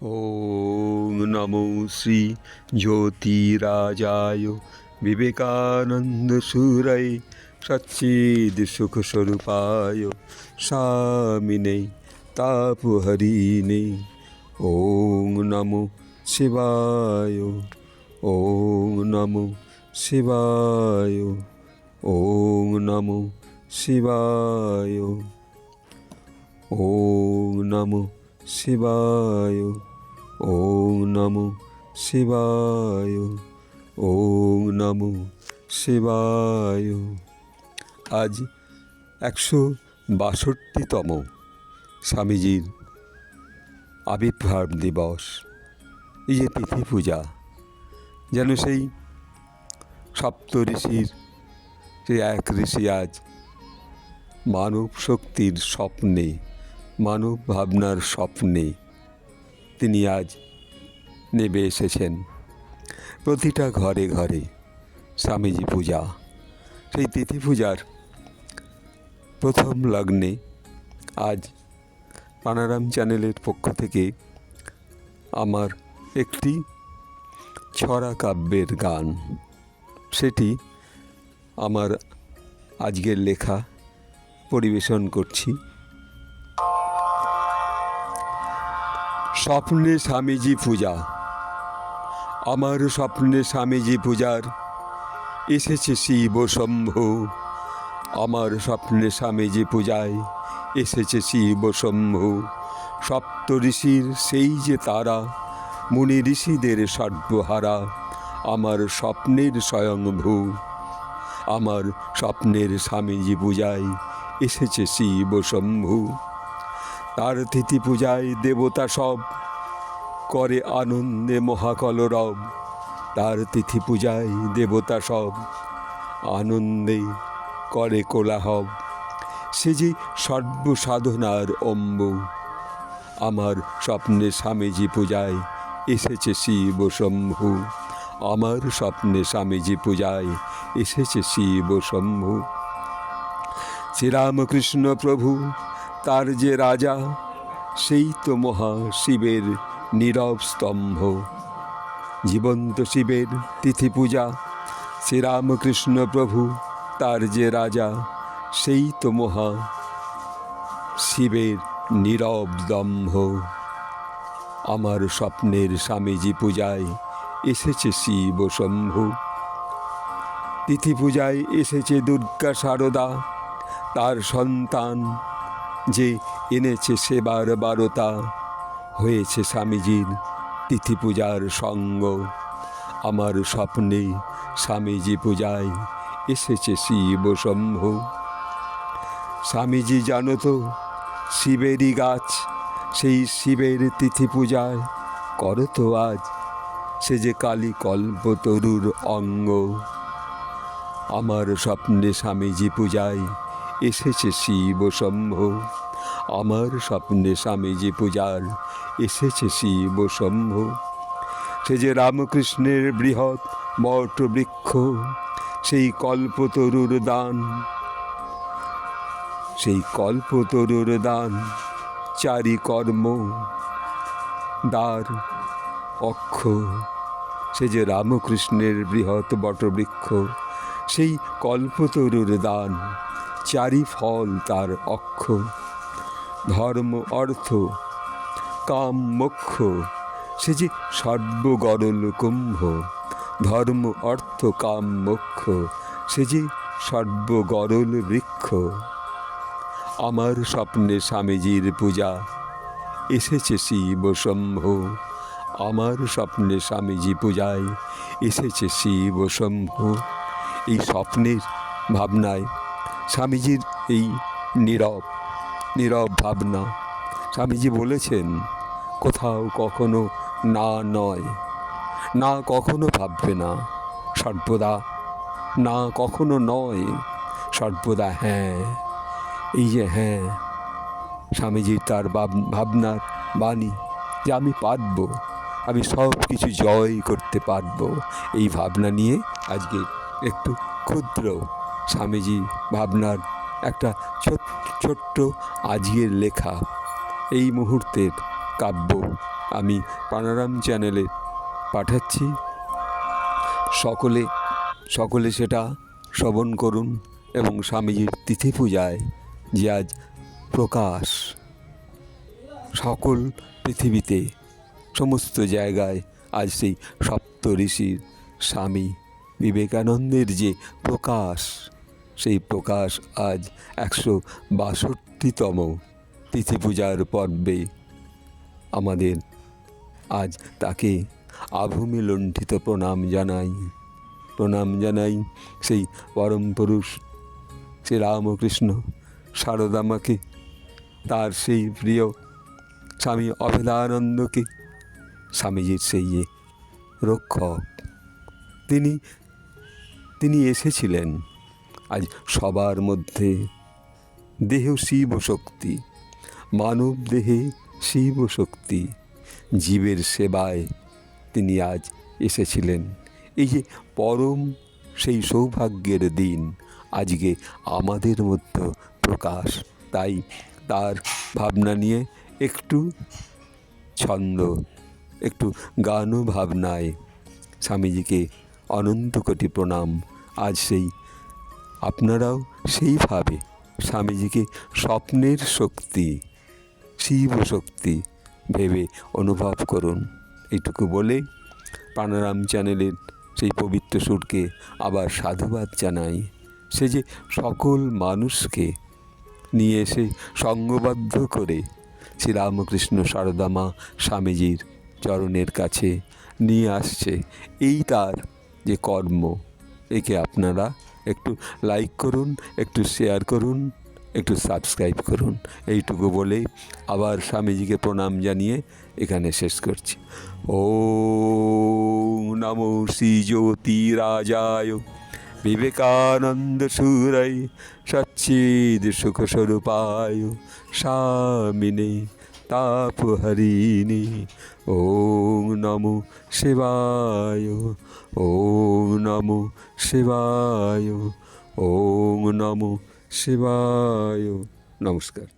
ওম নমো শ্রী জ্যোতিরাজায় বিবেকানন্দ সুরাই সচ্চিদ সুখ স্বরূপায় স্বামিনে তাপ হরিণে ওম নমো শিবায় ওম নমো শিবায় ওম নমো শিবায় ওম নমো ওং নমো শিবায় ওং নমো শিবায়। আজ একশো বাষট্টিতম স্বামীজির আবির্ভাব দিবস। এই যে তিথি পূজা, যেন সেই সপ্ত ঋষির, সেই এক ঋষি আজ মানব শক্তির স্বপ্নে মানব ভাবনার স্বপ্নে তিনি আজ নেবে এসেছেন। প্রতিটা ঘরে ঘরে স্বামীজি পূজা। সেই তিথি পূজার প্রথম লগ্নে আজ পানারাম চ্যানেলের পক্ষ থেকে আমার একটি ছড়া কাব্যের গান। সেটি আমার আজকের লেখা পরিবেশন করছি। স্বপ্নে স্বামীজি পূজা। আমার স্বপ্নে স্বামীজি পূজার এসেছে শিব শম্ভু। আমার স্বপ্নে স্বামীজি পূজায় এসেছে শিব শম্ভু। সপ্ত ঋষির সেই যে তারা, মুনি ঋষিদের সর্বহারা। আমার স্বপ্নের স্বয়ংভূ। আমার স্বপ্নের স্বামীজি পূজায় এসেছে শিব শম্ভু। তার তিথি পূজায় দেবতা সব করে আনন্দে মহাকলরব। তার তিথি পূজায় দেবতা সব আনন্দে করে কোলাহব। সে যে সর্বসাধনার অম্ব। আমার স্বপ্নে স্বামীজি পূজায় এসেছে শিব শম্ভু। আমার স্বপ্নে স্বামীজি পূজায় এসেছে শিব শম্ভু। শ্রীরামকৃষ্ণ প্রভু তার যে রাজা, সেই তো মহা শিবের নীরব স্তম্ভ। জীবন্ত শিবের তিথি পূজা শ্রীরামকৃষ্ণ প্রভু তার যে রাজা, সেই তো মহা শিবের নীরব দম্ভ। আমার স্বপ্নের স্বামীজি পূজায় এসেছে শিব শম্ভু। তিথি পূজায় এসেছে দুর্গা সারদা, তার সন্তান যে এনেছে সেবার বারতা। হয়েছে স্বামীজির তিথি পূজার সঙ্গ। আমার স্বপ্নে স্বামীজি পূজায় এসেছে শিব শম্ভু। স্বামীজি জানো তো, শিবেরই গাছ, সেই শিবের তিথি পূজায় করো তো আজ সে যে কালী কল্পতরুর অঙ্গ। আমার স্বপ্নে স্বামীজি পূজায় এসেছে শিব শম্ভু। আমার স্বপ্নে স্বামীজি পূজার, এসেছে শিব শম্ভু। সে যে রামকৃষ্ণের বৃহৎ বট বৃক্ষ, সেই কল্পতরুর দান। সেই কল্পতরুর দান, চারি কর্ম, দ্বার, অক্ষ। সে যে রামকৃষ্ণের বৃহৎ বটবৃক্ষ, সেই কল্পতরুর দান। চারি ফল তার অক্ষ। ধর্ম অর্থ, কাম মোক্ষ, সে যে সর্বগরল কুম্ভ ধর্ম অর্থ, কাম মোক্ষ, সে যে সর্বগরল বৃক্ষ আমার স্বপ্নে স্বামীজির পূজা, এসেছে শিব শম্ভু। আমার স্বপ্নে স্বামীজি পূজায়, এসেছে শিব শম্ভু। এই স্বপ্নের ভাবনায় স্বামীজির এই নীরব নীরব ভাবনা। স্বামীজি বলেছেন, কোথাও কখনো না নয়, না কখনো ভাববে না, সর্বদা, না কখনো নয়, সর্বদা হ্যাঁ। এই যে হ্যাঁ স্বামীজির তার ভাবনার বাণী যে আমি পারব, আমি সব কিছু জয় করতে পারব, এই ভাবনা নিয়ে আজকে একটু ক্ষুদ্র স্বামীজি ভাবনার একটা ছোট্ট আজকের লেখা। এই মুহূর্তের কাব্য আমি পানারাম চ্যানেলে পাঠাচ্ছি। সকলে সকলে সেটা শ্রবণ করুন এবং স্বামীজির তিথি পূজায় যে আজ প্রকাশ। সকল পৃথিবীতে সমস্ত জায়গায় আজ সেই সপ্ত ঋষির স্বামী বিবেকানন্দের যে প্রকাশ সেই প্রকাশ আজ একশো বাষট্টিতম তিথি পূজার পর্বে। আমাদের আজ তাকে আভূমি লণ্ঠিত প্রণাম জানাই। প্রণাম জানাই সেই পরম পুরুষ, শ্রী রামকৃষ্ণ শারদামাকে তার সেই প্রিয় স্বামী অভেদানন্দকে, স্বামীজির সেই রক্ষক। তিনি তিনি এসেছিলেন। আজ সবার মধ্যে। দেহ শিব শক্তি, মানব দেহে শিব শক্তি। জীবের সেবায় তিনি আজ এসেছিলেন। এই যে পরম, সেই সৌভাগ্যের দিন আজকে আমাদের মধ্যে প্রকাশ। তাই তার ভাবনা নিয়ে একটু ছন্দ, একটু গানও ভাবনায় স্বামীজিকে অনন্ত কোটি প্রণাম। আজ সেই আপনারাও সেইভাবে স্বামীজিকে স্বপ্নের শক্তি, শিব শক্তি ভেবে অনুভব করুন। এইটুকু বলে প্রাণারাম চ্যানেলের সেই পবিত্র সুরকে আবার সাধুবাদ জানাই। সে যে সকল মানুষকে নিয়ে এসে সঙ্গবদ্ধ করে শ্রীরামকৃষ্ণ সারদামা স্বামীজির চরণের কাছে নিয়ে আসছে, এই তার যে কর্ম, একে আপনারা একটু লাইক করুন, একটু শেয়ার করুন, একটু সাবস্ক্রাইব করুন। এইটুকু বলে আবার স্বামীজিকে প্রণাম জানিয়ে এখানে শেষ করছি। ও নমো শ্রী জ্যোতি রাজায় বিবেকানন্দ সুরাই সচ্চিদ সুখ স্বরূপায় স্বামিনে তাপহরিণী। ওং নমো শিবায় ওং নমো শিবায় ওং নমো শিবায়। নমস্কার।